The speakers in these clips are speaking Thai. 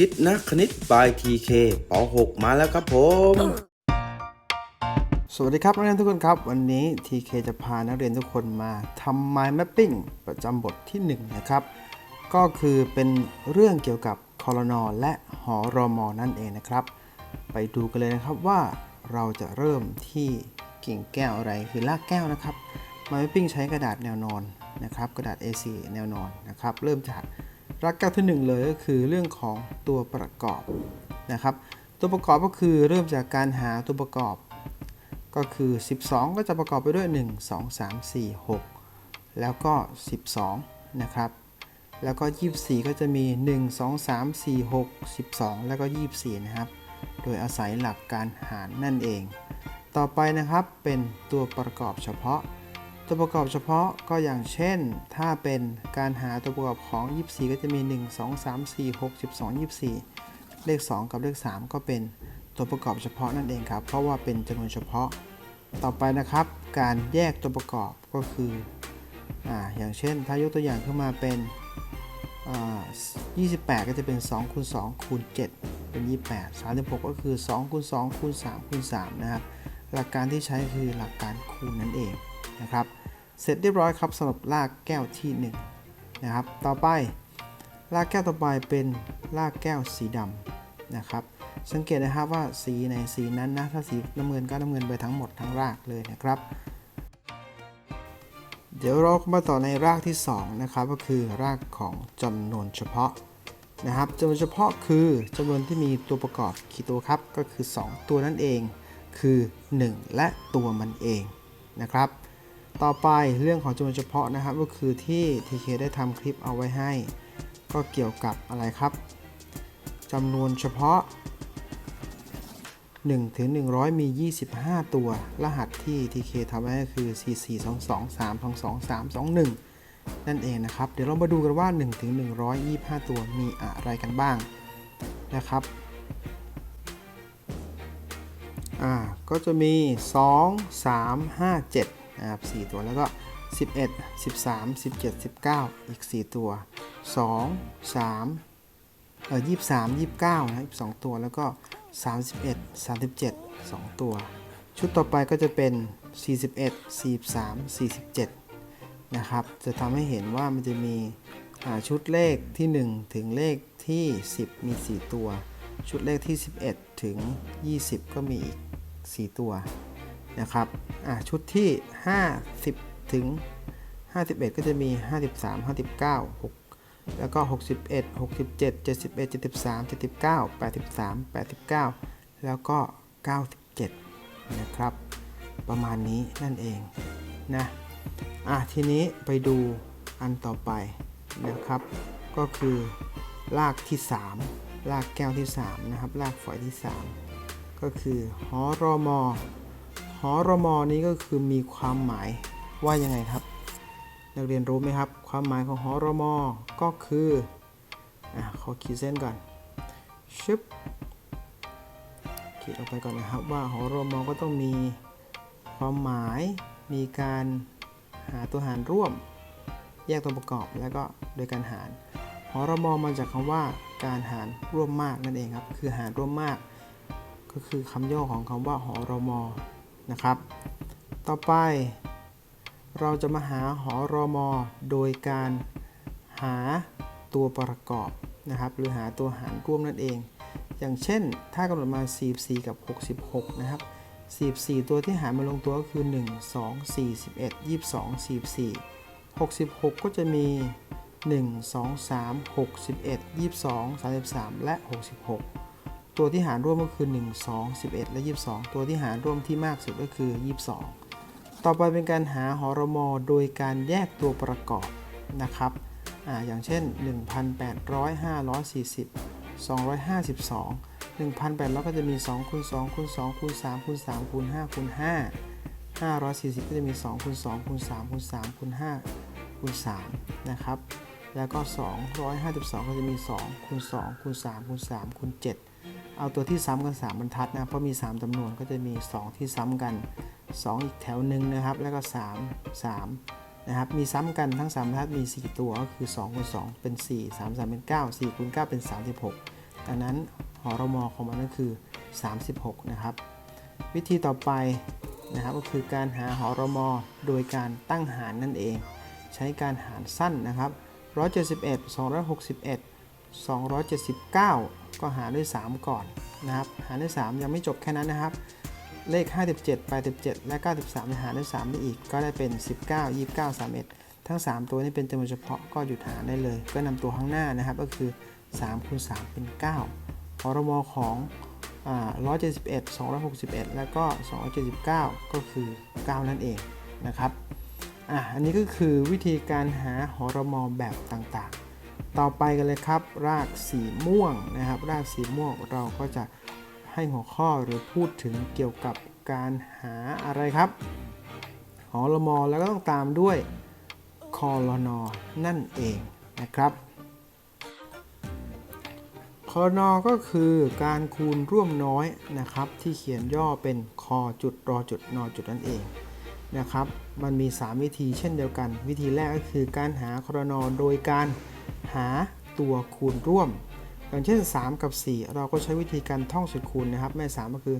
คิดนักคณิตบายทีเคป .6 มาแล้วครับผม สวัสดีครับนักเรียนทุกคนครับ วันนี้ TK จะพานักเรียนทุกคนมาทำ mind mapping ประจำบทที่ 1 นะครับ ก็คือเป็นเรื่องเกี่ยวกับคอรนอและหอรอมอนั่นเองนะครับ ไปดูกันเลยนะครับว่าเราจะเริ่มที่กิ่งแก้วอะไรคือรากแก้วนะครับ mind mapping ใช้กระดาษแนวนอนนะครับ กระดาษ A4 แนวนอนนะครับ เริ่มจาก รากแก้วที่ 1 เลยก็คือเรื่องของตัวประกอบนะครับ ตัวประกอบก็คือเริ่มจากการหาตัวประกอบ ก็คือ 12 ก็จะประกอบไปด้วย 1 2 3 4 6 แล้วก็ 12 นะครับ แล้วก็ 24 ก็จะมี 1 2 3 4 6 12 แล้วก็ 24 นะครับ โดยอาศัยหลักการหารนั่นเอง ต่อไปนะครับเป็นตัวประกอบเฉพาะ ตัวประกอบเฉพาะก็อย่างเช่น ถ้าเป็นการหาตัวประกอบของ 24 ก็จะมี 1 2 3 4 6 12 24 เลข 2 กับเลข 3 ก็เป็นตัวประกอบเฉพาะนั่นเองครับ เพราะว่าเป็นจำนวนเฉพาะ ต่อไปนะครับ การแยกตัวประกอบก็คืออ่าอย่างเช่น ถ้ายกตัวอย่างขึ้นมาเป็นอ่า28 ก็จะเป็น2คูณ2คูณ7เป็น 28 36 ก็คือ2คูณ2คูณ3คูณ3นะครับ หลักการที่ใช้คือหลักการคูณนั่นเอง นะครับ เสร็จเรียบร้อยครับสำหรับลากแก้วที่1นะครับ ต่อไปลากแก้วต่อไปเป็นลากแก้วสีดำนะครับ สังเกตนะครับว่าสีในสีนั้นนะถ้าสีน้ำเงินก็น้ำเงินไปทั้งหมดทั้งรากเลยนะครับ เดี๋ยวเรามาต่อในรากที่2นะครับก็คือรากของจำนวนเฉพาะนะครับจำนวนเฉพาะคือจำนวนที่มีตัวประกอบกี่ตัวครับก็คือ 2 ตัวนั่นเองคือ 1 และตัวมันเองนะครับ ต่อไปเรื่องของจำนวนเฉพาะนะครับก็คือที่ TK ได้ทำคลิปเอาไว้ให้ ก็เกี่ยวกับอะไรครับจำนวนเฉพาะ1ถึง100 มี 25 ตัว รหัสที่ TK ทำไว้ก็คือ 4 4 2 2 3 2 2 3 2 1นั่นเองนะครับ เดี๋ยวเรามาดูกันว่า 1 ถึง 125 ตัวมีอะไรกันบ้างนะครับ อ่า ก็จะมี 2 3 5 7 นะครับ4ตัวแล้วก็ 11 13 17 19 อีก 4 ตัว 2 3เออยี่สามยี่เก้านะสองตัวแล้วก็ 31 37 2 ตัว ชุดต่อไปก็จะเป็น 41 43 47 นะครับ จะทำให้เห็นว่ามันจะมีชุดเลขที่ 1 ถึงเลขที่ 10 มี 4 ตัว ชุดเลขที่ 11 ถึง 20 ก็มีอีก 4 ตัว นะครับชุดที่ 50 ถึง 51 ก็จะมี 53 59 6 แล้วก็ 61 67 71 73 79 83 89 แล้วก็ 97 นะครับ ประมาณนี้นั่นเองนะอะทีนี้ไปดูอันต่อไปนะครับ ก็คือลากที่ 3 ลากแก้วที่ 3 นะครับ ลากฝอยที่ 3 ก็คือหอรอมอ อรมอนี้ก็คือมีความหมายว่ายังไงครับ นักเรียนรู้ไหมครับ ความหมายของหอรมอก็คืออะขอขีดเส้นก่อนชึบขีดออกไปก่อนนะครับ ว่าหอรมอก็ต้องมีความหมายมีการหาตัวหารร่วม แยกตัวประกอบแล้วก็โดยการหารหอรมอมาจากคำว่าการหารร่วมมากนั่นเองครับ คือหารร่วมมาก ก็คือคำย่อของคำว่าหอรมอ นะครับ ต่อไป เราจะมาหาหอรอมอโดยการหาตัวประกอบนะครับ หรือหาตัวหารร่วมนั่นเอง อย่างเช่น ถ้ากำหนดมา 44 กับ 66 นะครับ 44 ตัวที่หารมาลงตัวก็คือ 1 2 41 22 44 66 ก็จะมี 1 2 3 61 22 33 และ 66 ตัวที่หารร่วมก็คือ 1 2 11 และ 22 ตัวที่หารร่วมที่มากสุดก็คือ 22 ต่อไปเป็นการหาหอรมอโดยการแยกตัวประกอบนะครับออย่างเช่น 1,800 540 252 1,800 ก็จะมี 2 คูณ 2 คูณ 2 คูณ 3 คูณ 3 คูณ 5 คูณ 5 540 ก็จะมี 2 คูณ 2 คูณ 3 คูณ 3 คูณ 5 คูณ 3 นะครับ แล้วก็ 252 ก็จะมี 2 คูณ 2 คูณ 3 คูณ 3 คูณ 7 เอาตัวที่ซ้ำกัน3บรรทัดนะเพราะมี 3จำนวนก็จะมี 2 ที่ซ้ำกัน 2 อีกแถวหนึ่งนะครับ แล้วก็ 3 3นะครับมีซ้ำกันทั้ง3บรรทัดมี 4 ตัวก็คือ2คูณ2เป็น 4 3 3 เป็น 9 4คูณ9เป็น 36 ดังนั้นหอรมอของมันก็คือ 36 นะครับ วิธีต่อไปนะครับก็คือการหาหอรมอโดยการตั้งหารนั่นเอง ใช้การหารสั้นนะครับ171 261 279 ก็หารด้วย 3 ก่อนนะครับ หารด้วย 3 ยังไม่จบแค่นั้นนะครับ เลข 57 87 และ 93 หารด้วย 3 ได้อีก ก็ได้เป็น 19 29 31 ทั้ง 3 ตัวนี้เป็นจำนวนเฉพาะก็หยุดหารได้เลย ก็นำตัวข้างหน้านะครับ ก็คือ3คูณ3เป็น9หอรมอของอ่า171 261 แล้วก็ 279 ก็คือ 9 นั่นเองนะครับอะอันนี้ก็คือวิธีการหาหอรมอแบบต่างๆ ต่อไปกันเลยครับ รากสีม่วงนะครับ รากสีม่วงเราก็จะให้หัวข้อหรือพูดถึงเกี่ยวกับการหาอะไรครับหอรมอแล้วก็ต้องตามด้วยคอรนอนั่นเองนะครับคอรนอก็คือการคูณร่วมน้อยนะครับ ที่เขียนย่อเป็นคอจุดรอจุดนอจุดนั่นเองนะครับ มันมี 3 วิธีเช่นเดียวกัน วิธีแรกก็คือการหาคอรนอโดยการ หาตัวคูณร่วม อย่างเช่น 3 กับ 4 เราก็ใช้วิธีการท่องสูตรคูณนะครับ แม่3ก็คือ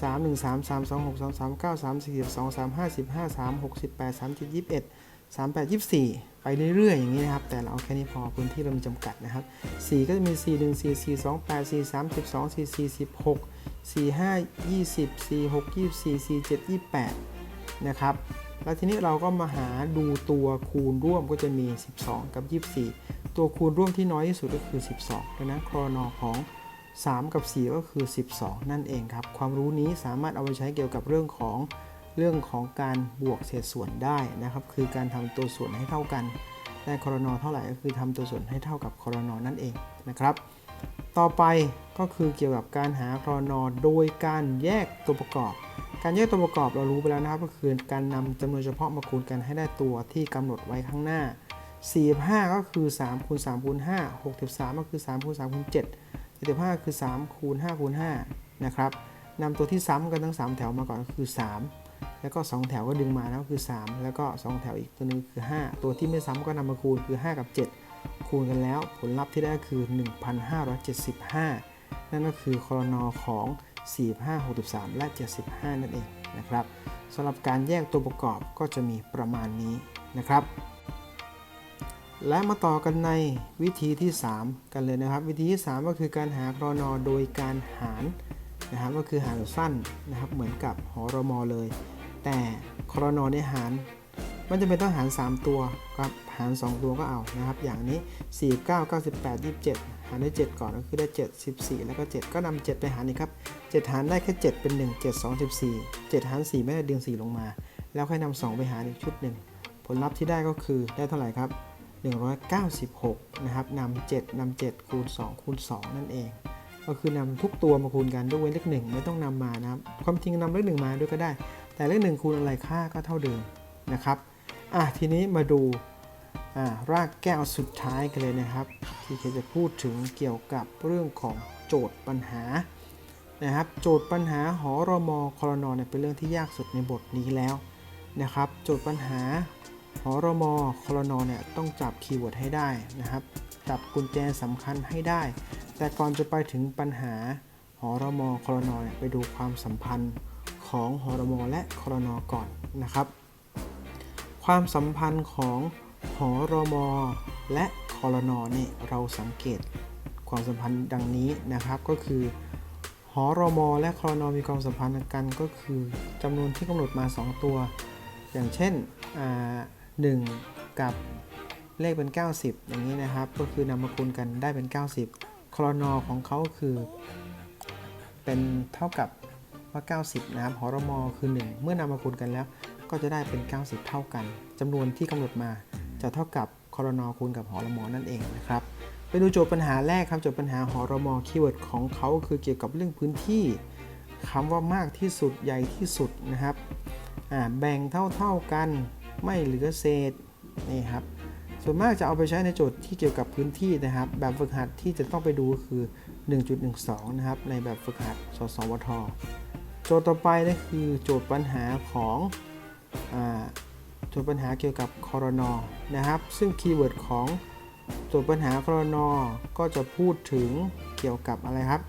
3 1 3 3 2 6 3 3 9 3 4 2 3 5 5 3 6 8 3 7 21 3 8 24 ไปเรื่อยๆ อย่างนี้นะครับ แต่เราเอาแค่นี้พอพื้นที่เรามีจำกัดนะครับ 4 ก็จะมี 4 1 4 4 2 8 4 3 12 4 4 16 4 5 20 4 6 24 4 7 28 นะครับ แล้วทีนี้เราก็มาหาดูตัวคูณร่วมก็จะมี 12 กับ 24 ตัวคูณร่วมที่น้อยที่สุดก็คือ 12ดังนั้นครนของ 3 กับ 4 ก็คือ 12 นั่นเองครับ ความรู้นี้สามารถเอาไปใช้เกี่ยวกับเรื่องของเรื่องของการบวกเศษส่วนได้นะครับ คือการทำตัวส่วนให้เท่ากัน ได้ครนเท่าไหร่ก็คือทำตัวส่วนให้เท่ากับครนนั่นเองนะครับ ต่อไปก็คือเกี่ยวกับการหาครนโดยการแยกตัวประกอบ การแยกตัวประกอบเรารู้ไปแล้วนะครับ ก็คือการนำจำนวนเฉพาะมาคูณกันให้ได้ตัวที่กำหนดไว้ข้างหน้า 45 ก็คือ3คูณ3คูณ5 63 ก็คือ3คูณ3คูณ7 75 คือ3คูณ5คูณ5นะครับนำตัวที่ซ้ำกันทั้ง 3 แถวมาก่อนก็คือ 3 แล้วก็ 2 แถวก็ดึงมาแล้วคือ 3 แล้วก็ 2 แถวอีกตัวนึงคือ 5 ตัวที่ไม่ซ้ำก็นำมาคูณคือ 5 กับ 7 คูณกันแล้ว ผลลัพธ์ที่ได้คือ 1,575 นั่นก็คือครนของ 45 63 และ 75 นั่นเองนะครับสำหรับการแยกตัวประกอบก็จะมีประมาณนี้นะครับ และมาต่อกันในวิธีที่ 3 กันเลยนะครับ วิธีที่ 3 ก็คือการหาครนโดยการหารนะครับก็คือหารสั้นนะครับเหมือนกับหอรมอเลย แต่ครนในหารมันจะเป็นต้องหาร 3 ตัวครับหาร 2 ตัวก็เอานะครับ อย่างนี้ 4 9 98 27 หารด้วย 7 ก่อนก็คือได้ 7 14 แล้วก็ 7 ก็นำ7ไปหารนี่ครับ 7 หารได้แค่ 7 เป็น 1 7 2 14 7 หาร 4 ไม่ได้ดึง 4 ลงมา แล้วค่อยนำ2ไปหารอีกชุดหนึ่งผลลัพธ์ที่ได้ก็คือได้เท่าไหร่ครับ 196 นะครับนำ7นำ7คูณ2คูณ2นั่นเอง ก็คือนำทุกตัวมาคูณกันด้วยเลขหนึ่งไม่ต้องนำมานะครับความจริงนำเลขหนึ่งมาด้วยก็ได้ แต่เลขหนึ่งคูณอะไรค่าก็เท่าเดิมนะครับอะทีนี้มาดู รากแก้วสุดท้ายกันเลยนะครับ ที่จะพูดถึงเกี่ยวกับเรื่องของโจทย์ปัญหานะครับ โจทย์ปัญหาหอรมอครนเนี่ยเป็นเรื่องที่ยากสุดในบทนี้แล้วนะครับ โจทย์ปัญหาหอรมอคลนเนี่ยต้องจับคีย์เวิร์ดให้ได้นะครับ จับกุญแจสำคัญให้ได้ แต่ก่อนจะไปถึงปัญหาหอรมอคลนเนี่ยไปดูความสัมพันธ์ของหอรมอและคลนก่อนนะครับ ความสัมพันธ์ของ หอรอมและคลนนี่ยเราสังเกตความสัมพันธ์ดังนี้นะครับก็คือหอรอมและคลนมีความสัมพันธ์กันก็คือจำนวนที่กำหนดมา 2 ตัว อย่างเช่นอ่า1กับเลขเป็น 90 อย่างนี้นะครับ ก็คือนำมาคูณกันได้เป็น 90คลนของเขาคือ เป็นเท่ากับว่า 90 นะครับหอรมอคือ 1 เมื่อนำมาคูณกันแล้ว ก็จะได้เป็น 90 เท่ากันจำนวนที่กำหนดมา จะเท่ากับคลนคูณกับหอรมอนั่นเองนะครับไปดูโจทย์ปัญหาแรกครับโจทย์ปัญหาหอรมอคีย์เวิร์ดของเขาคือเกี่ยวกับเรื่องพื้นที่คำว่ามากที่สุดใหญ่ที่สุดนะครับแบ่งเท่าๆกันไม่เหลือเศษนี่ครับส่วนมากจะเอาไปใช้ในโจทย์ที่เกี่ยวกับพื้นที่นะครับ แบบฝึกหัดที่จะต้องไปดูก็คือ 1.12 นะครับ ในแบบฝึกหัดสสวท โจทย์ต่อไปนั่นคือโจทย์ปัญหาของอ่าโจทย์ปัญหาเกี่ยวกับคอรนอนะครับ ซึ่งคีย์เวิร์ดของโจทย์ปัญหาคอรนอก็จะพูดถึงเกี่ยวกับอะไรครับ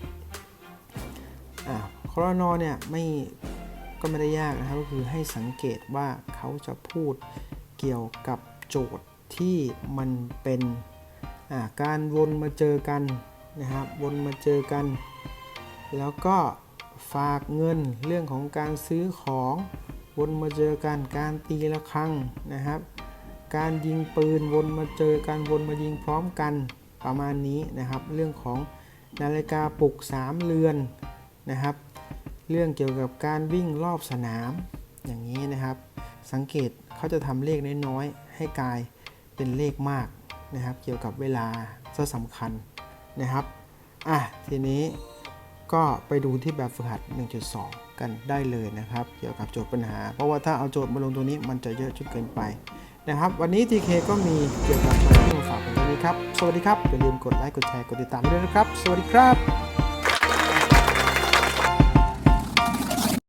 อ่าคอรนอเนี่ยไม่ก็ไม่ได้ยากนะครับ ก็คือให้สังเกตว่าเขาจะพูดเกี่ยวกับโจทย์ที่มันเป็นการวนมาเจอกันนะครับ วนมาเจอกัน แล้วก็ฝากเงินเรื่องของการซื้อของ วนมาเจอกันการตีละครั้งนะครับ การยิงปืนวนมาเจอกันวนมายิงพร้อมกันประมาณนี้นะครับ เรื่องของนาฬิกาปลุกสามเรือนนะครับ เรื่องเกี่ยวกับการวิ่งรอบสนามอย่างนี้นะครับ สังเกตเขาจะทำเลขน้อยๆให้กลายเป็นเลขมากนะครับ เกี่ยวกับเวลาซะสำคัญนะครับอะทีนี้ก็ไปดูที่แบบฝึกหัด 1.2 กันได้เลยนะครับ เกี่ยวกับโจทย์ปัญหา เพราะว่าถ้าเอาโจทย์มาลงตัวนี้มันจะเยอะจนเกินไปนะครับ วันนี้ TK ก็มีเกี่ยวกับมาฝากกันนี้ครับ สวัสดีครับ อย่าลืมกดไลค์ กดแชร์ กดติดตามด้วยนะครับ สวัสดีครับ